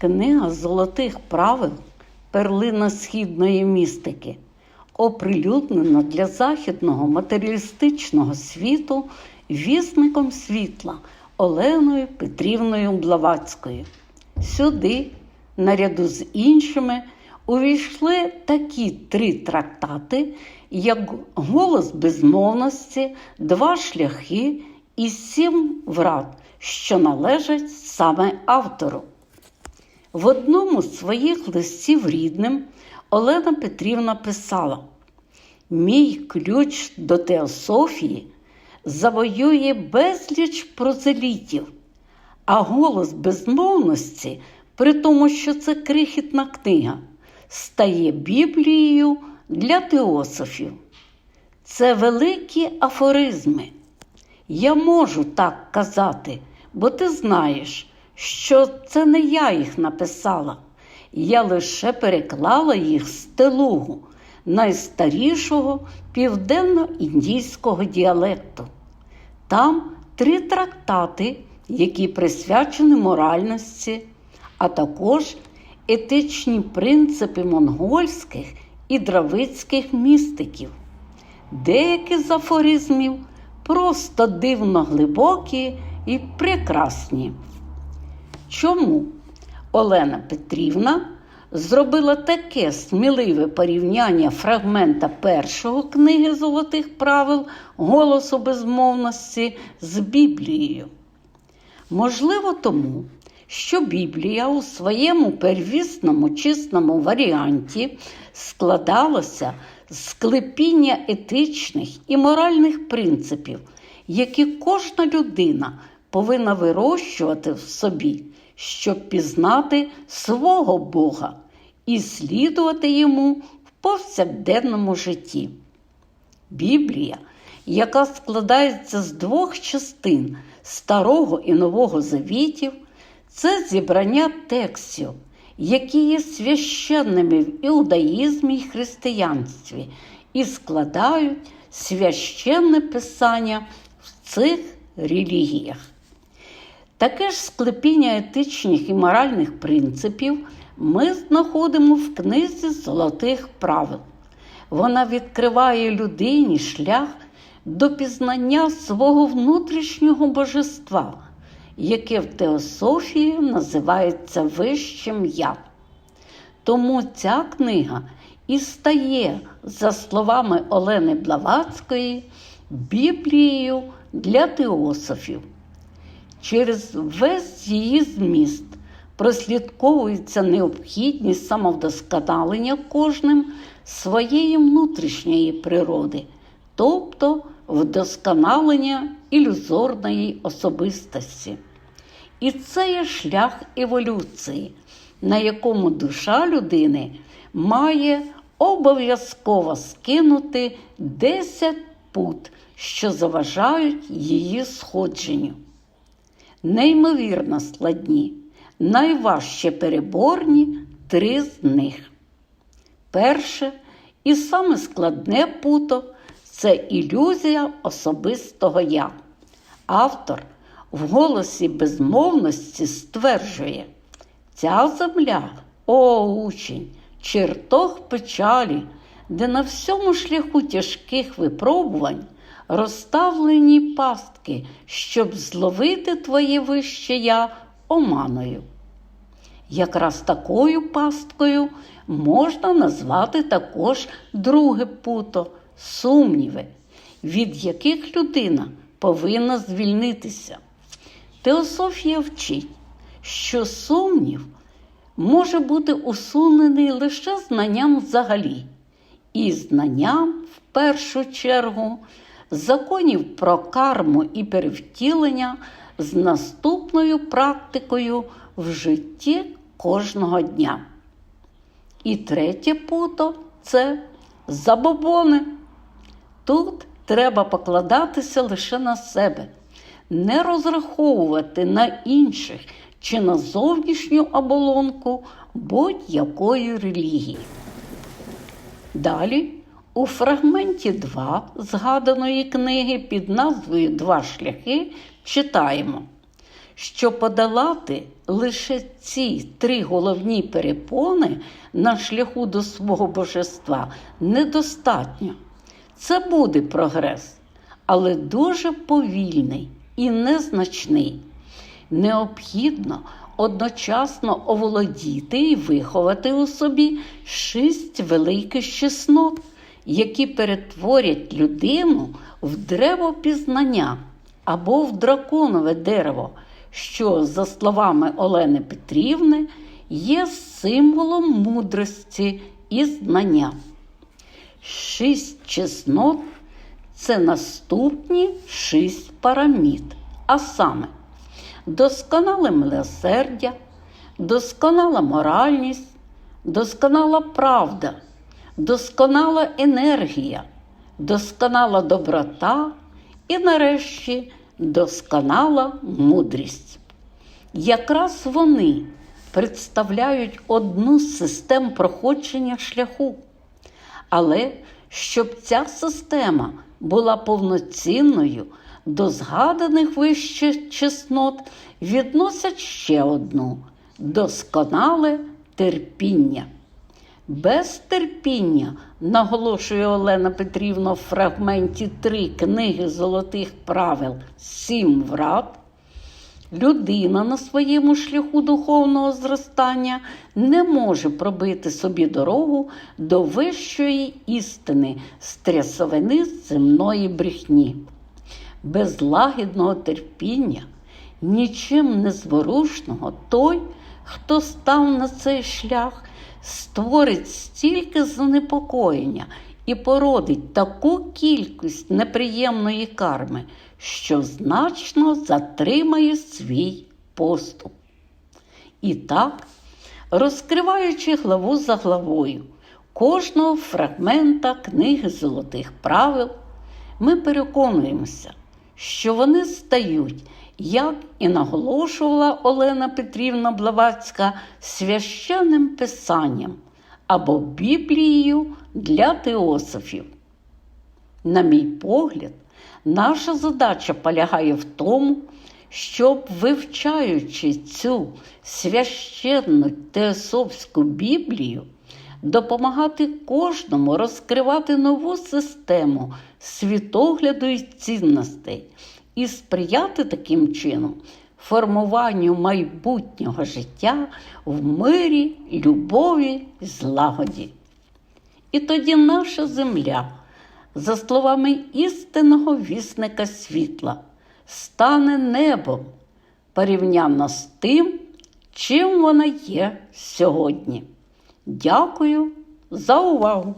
Книга золотих правил перлина східної містики, оприлюднена для західного матеріалістичного світу вісником світла Оленою Петрівною Блаватською. Сюди, наряду з іншими, увійшли такі три трактати, як Голос безмовності, Два шляхи і сім врат, що належать саме автору. В одному з своїх листів рідним Олена Петрівна писала: Мій ключ до теософії завоює безліч прозелітів, а голос безмовності, при тому, що це крихітна книга, стає Біблією для теософів. Це великі афоризми. Я можу так казати, бо ти знаєш, що це не я їх написала. Я лише переклала їх з телугу, найстарішого південно-індійського діалекту. Там три трактати, які присвячені моральності, а також етичні принципи монгольських і дравицьких містиків. Деякі з афоризмів просто дивно глибокі і прекрасні. Чому Олена Петрівна зробила таке сміливе порівняння фрагмента першого книги золотих правил голосу безмовності з Біблією? Можливо, тому, що Біблія у своєму первісному чесному варіанті складалася з склепіння етичних і моральних принципів, які кожна людина повинна вирощувати в собі, щоб пізнати свого Бога і слідувати йому в повсякденному житті. Біблія, яка складається з двох частин Старого і Нового Завітів, це зібрання текстів, які є священними в іудаїзмі і християнстві, і складають священне писання в цих релігіях. Таке ж склепіння етичних і моральних принципів ми знаходимо в книзі золотих правил. Вона відкриває людині шлях до пізнання свого внутрішнього божества, яке в теософії називається Вищим Я. Тому ця книга і стає, за словами Олени Блаватської, Біблією для теософів. Через весь її зміст прослідковується необхідність самовдосконалення кожним своєї внутрішньої природи, тобто вдосконалення ілюзорної особистості. І це є шлях еволюції, на якому душа людини має обов'язково скинути 10 пут, що заважають її сходженню. Неймовірно складні, найважче переборні три з них. Перше і саме складне путо це ілюзія особистого я. Автор в голосі безмовності стверджує, ця земля, о учень, чертог печалі, де на всьому шляху тяжких випробувань розставлені пастки, щоб зловити твоє вище я оманою. Якраз такою пасткою можна назвати також друге путо сумніви, від яких людина повинна звільнитися. Теософія вчить, що сумнів може бути усунений лише знанням взагалі, і знанням в першу чергу законів про карму і перевтілення з наступною практикою в житті кожного дня. І третє путо це забобони. Тут треба покладатися лише на себе, не розраховувати на інших чи на зовнішню оболонку будь-якої релігії. Далі у фрагменті 2 згаданої книги під назвою Два шляхи читаємо, що подолати лише ці три головні перепони на шляху до свого божества недостатньо. Це буде прогрес, але дуже повільний і незначний. Необхідно одночасно оволодіти і виховати у собі шість великих чеснот, які перетворять людину в древо пізнання або в драконове дерево, що, за словами Олени Петрівни, є символом мудрості і знання. Шість чеснот це наступні шість парамід, а саме досконале милосердя, досконала моральність, досконала правда, досконала енергія, досконала доброта і, нарешті, досконала мудрість. Якраз вони представляють одну з систем проходження шляху. Але щоб ця система була повноцінною, до згаданих вище чеснот відносять ще одну досконале терпіння. Без терпіння, наголошує Олена Петрівна в фрагменті три книги золотих правил Сім врат, людина на своєму шляху духовного зростання не може пробити собі дорогу до вищої істини з трясовини земної брехні. Без лагідного терпіння, нічим незворушного той, хто став на цей шлях, створить стільки занепокоєння і породить таку кількість неприємної карми, що значно затримає свій поступ. І так, розкриваючи главу за главою кожного фрагмента книги золотих правил, ми переконуємося, що вони стають, як і наголошувала Олена Петрівна Блавацька, священним писанням або Біблією для теософів. На мій погляд, наша задача полягає в тому, щоб, вивчаючи цю священну теософську Біблію, допомагати кожному розкривати нову систему світогляду і цінностей і сприяти таким чином формуванню майбутнього життя в мирі, любові і злагоді. І тоді наша земля, за словами істинного вісника світла, стане небом порівняно з тим, чим вона є сьогодні. Дякую за увагу!